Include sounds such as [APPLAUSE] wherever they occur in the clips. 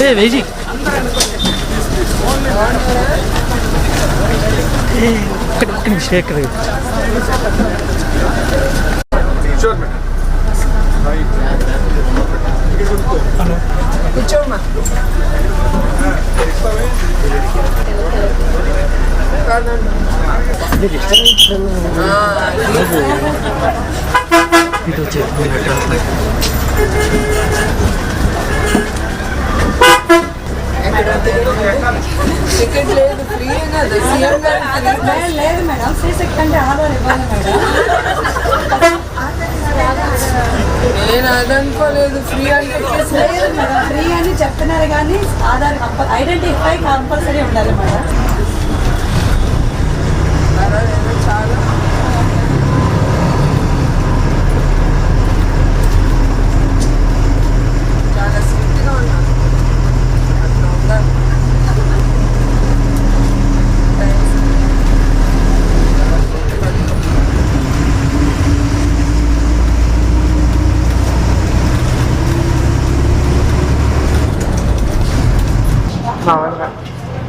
ఏ waiting ఒక్క ఒక్క నిమిషం ఎక్కడ కూర్చోమ్మా ఇటు వచ్చి టికెట్ లేదు ఫ్రీ సీఎం గారు లేదు మేడం శ్రీ శక్తి ఆధార్ ఇవ్వాలి మేడం నేను అదనుకోలేదు ఫ్రీ అంటే లేదు మేడం ఫ్రీ అని చెప్తున్నారు కానీ ఆధార్ ఐడెంటిఫై కంపల్సరీ ఉండాలి మేడం. చాలా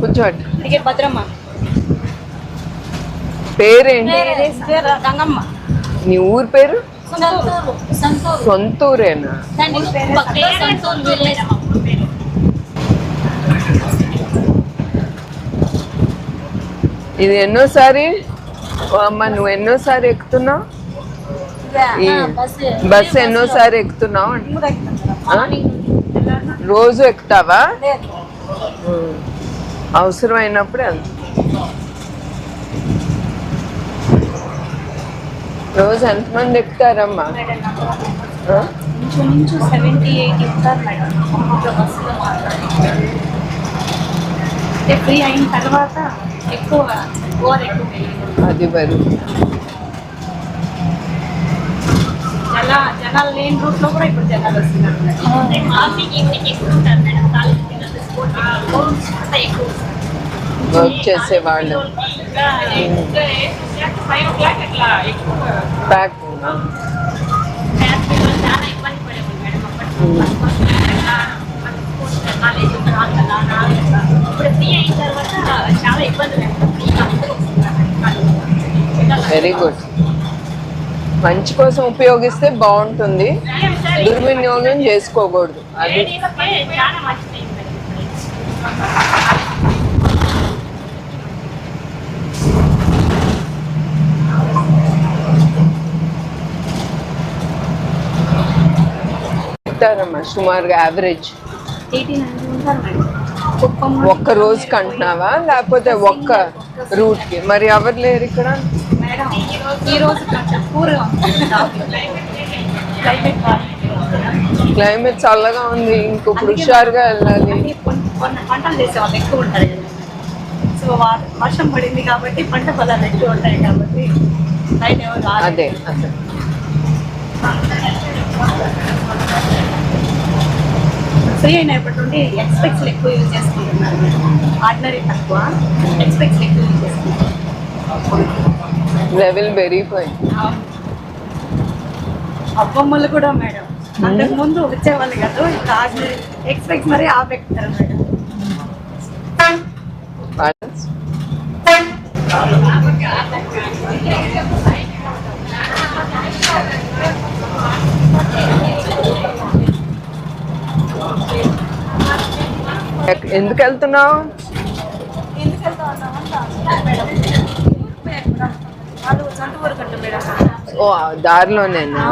కూర్చోండి. టికెట్ భద్రమ్మ. పేరేంటి గంగమ్మ నీ ఊరు పేరు? సంతూరు సంతూరు. సొంతూరేనా? ఇది ఎన్నోసారి? అమ్మ నువ్వు ఎన్నోసారి ఎక్కుతున్నావు? బస్సు. ఎన్నోసారి ఎక్కుతున్నావు? రోజు ఎక్కుతావా? ఉం. అవసరం అయినప్పుడే వెళ్తా. రోజు ఎంతమంది ఎక్కుతారమ్మా సెవెంటీ ఎయిట్ ఇస్తారు మేడం ఒక్కొక్క బస్సులో అంటే ఫ్రీ అయిన తర్వాత ఎక్కువ ఓవర్ ఎక్కువ పెరిగింది. అది మరి జన జనాలు లేని రూట్లో కూడా ఇప్పుడు జనాలు వస్తున్నారు. మార్నింగ్ ఈవినింగ్ ఎక్కువ ఉంటారు మేడం కాలేజ్ వర్క్ చేసే వాళ్ళు ప్యాక్ వెరీ గుడ్ మంచి కోసం ఉపయోగిస్తే బాగుంటుంది. దుర్వినియోగం చేసుకోకూడదు. అది చెప్తారమ్మా సుమారుగా యావరేజ్ ఒక్క రోజుకి అంటున్నావా లేకపోతే ఒక్క రూట్కి మరి ఎవరు లేరు ఇక్కడ? క్లైమేట్ చల్లగా ఉంది. ఇంకొక హుషారుగా వెళ్ళాలి. పంటలు ఎక్కువ ఉంటారు సో వర్షం పడింది కాబట్టి పంట పొలాలు ఎక్కువ ఉంటాయి కాబట్టి. అదే. అదే. ఫ్రీ అయినప్పటి నుండి ఎక్స్పెక్ట్స్ ఎక్కువ యూజ్ చేసుకుంటున్నారు ఆర్డినరీ తక్కువ ఎక్స్పెక్ట్స్ ఎక్కువ యూజ్ చేసుకుంటున్నారు లెవెల్ అబ్బమ్మలు కూడా మేడం. అంతకు ముందు వచ్చేవాళ్ళు కాదు ఇంకా ఆర్డినరీ ఎక్స్పెక్ట్స్ మరీ ఆపెక్తారు మేడం. ఎక్- ఎందుకు వెళ్తున్నావు ఎందుకు వెళ్తా ఉన్నామంటే మేడం వాళ్ళు సొంత ఊరు ఎందుకు వెళ్తున్నావు? ఓ దారిలోనే దారిలోనేనా?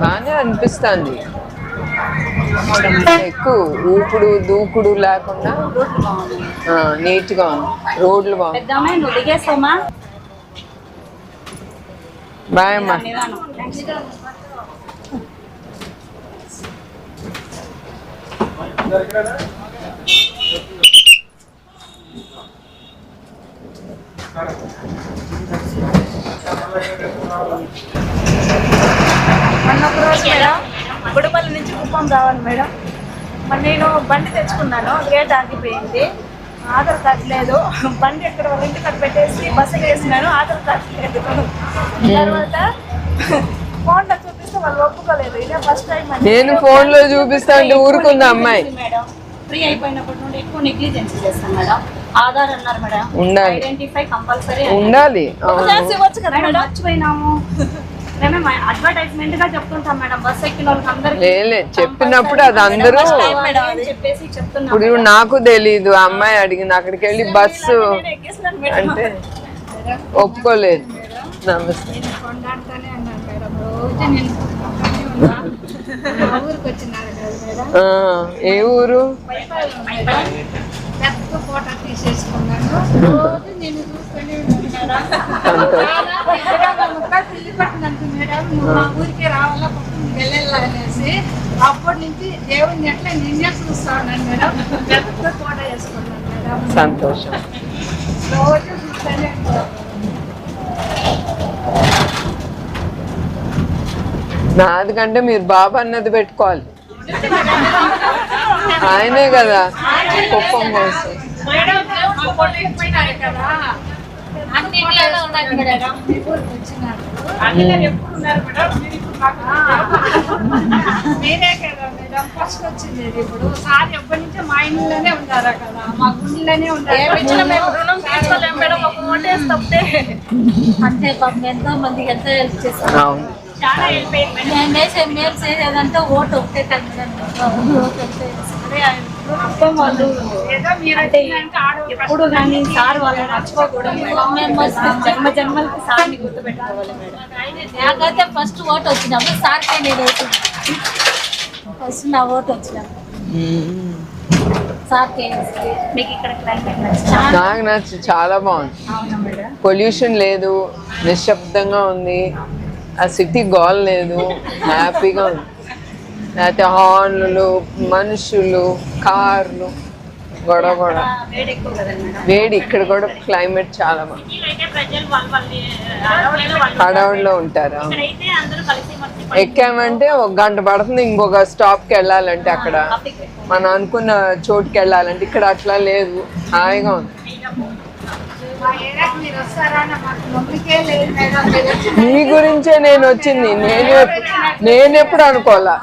బాగానే అనిపిస్తుంది. ఎక్కువ ఊపుడు దూకుడు లేకుండా ఆ, నీట్గా ఉంది. రోడ్లు దిగేస్తామా బాయ్ అమ్మా. నిదానం గుడిపల్లి నుంచి కుప్పం రావాలి మేడం. మరి నేను బండి తెచ్చుకున్నాను గేట్ ఆగిపోయింది ఆధార్ కార్డు లేదు. బండి ఎక్కడ వాళ్ళ ఇంటికి అక్కడ పెట్టేసి బస్సు వేసినాను ఆధార్ కార్డు లేదు. తర్వాత ఫోన్లో చూపిస్తే వాళ్ళు ఒప్పుకోలేదు. ఇదే ఫస్ట్ టైం నేను ఫోన్లో చూపిస్తా అంటే ఊరుకుంది అమ్మాయి? మేడం. ఫ్రీ అయిపోయినప్పటి నుండి ఎక్కువ నెగ్లిజెన్స్ చేస్తాం మేడం. ఆధార్ అన్నారు మేడం. ఉండాలి. ఐడెంటిఫై కంపల్సరీ ఉండాలి. మర్చిపోయినాము. [LAUGHS] మేమే అడ్వర్టైజ్మెంట్గా చెప్తుంటాం మేడం. బస్ ఎక్కిన వాళ్ళకి అందరికీ లేలే చెప్పినప్పుడు అది అందరూ చెప్పేసి చెప్తున్నాం ఇప్పుడు నాకు తెలీదు ఆ అమ్మాయి అడిగింది అక్కడికి వెళ్ళి బస్సు. అంటే ఒప్పుకోలేదు. నమస్తే. ఏ ఊరు? పెద్ద ఫోటో తీసేసుకున్నాను రోజు నేను చూస్తూనే ఉన్నాను మేడం సంతోషం ముక్క పిల్లి పట్టినంత మేడం నువ్వు మా ఊరికి రావాలా పక్కన వెళ్ళాలా అనేసి అప్పటి నుంచి దేవుడిని ఎట్లా నిన్నే చూస్తా ఉన్నాను మేడం పెద్ద ఫోటో వేసుకున్నాను మేడం. సంతోషం. రోజు చూస్తూనే నాది కంటే మీరు బాబు అన్నది పెట్టుకోవాలి. ఆయనే కదా. కుప్పం కోసం మీరే కదా. మేడం. ఫస్ట్ వచ్చింది ఇప్పుడు. సార్ ఎప్పటి నుంచో మా ఇంట్లోనే ఉన్నారా కదా. మా గుండెలోనే ఉన్నారు. అంతే పాపం ఎంతో మందికి ఎంతో హెల్ప్ చేస్తాం అవును. చాలా హెల్ప్ అయింది మేడం. నేను వేసే మేలు చేసేదంటే ఓటు ఒకటే తగ్గిన ఓటు ఒకటే వాళ్ళు అంటే ఎప్పుడు కానీ సార్ వాళ్ళని మర్చిపోకూడదు జన్మ జన్మలకి సార్ని గుర్తుపెట్టుకోవాలి మేడం. నాకైతే ఫస్ట్ ఓటు వచ్చినప్పుడు సార్కే నేను ఓటు ఫస్ట్ నా ఓటు వచ్చినప్పుడు. నాకు నచ్చి చాలా బాగుంది. అవునా మేడం? పొల్యూషన్ లేదు నిశ్శబ్దంగా ఉంది. ఆ సిటీ గోల్ లేదు. హ్యాపీగా ఉంది. లేకపోతే హార్న్లు మనుషులు కార్లు గొడవ గొడవ. వేడి ఇక్కడ కూడా క్లైమేట్ చాలా బాగుంది. హడావుడిలో ఉంటారు ఎక్కామంటే ఒక గంట పడుతుంది ఇంకొక స్టాప్కి వెళ్ళాలంటే అక్కడ. మనం అనుకున్న చోటుకి వెళ్ళాలంటే ఇక్కడ అట్లా లేదు. హాయిగా ఉంది. మీ గురించే నేను వచ్చింది. నేను నేను ఎప్పుడు అనుకోవాలా?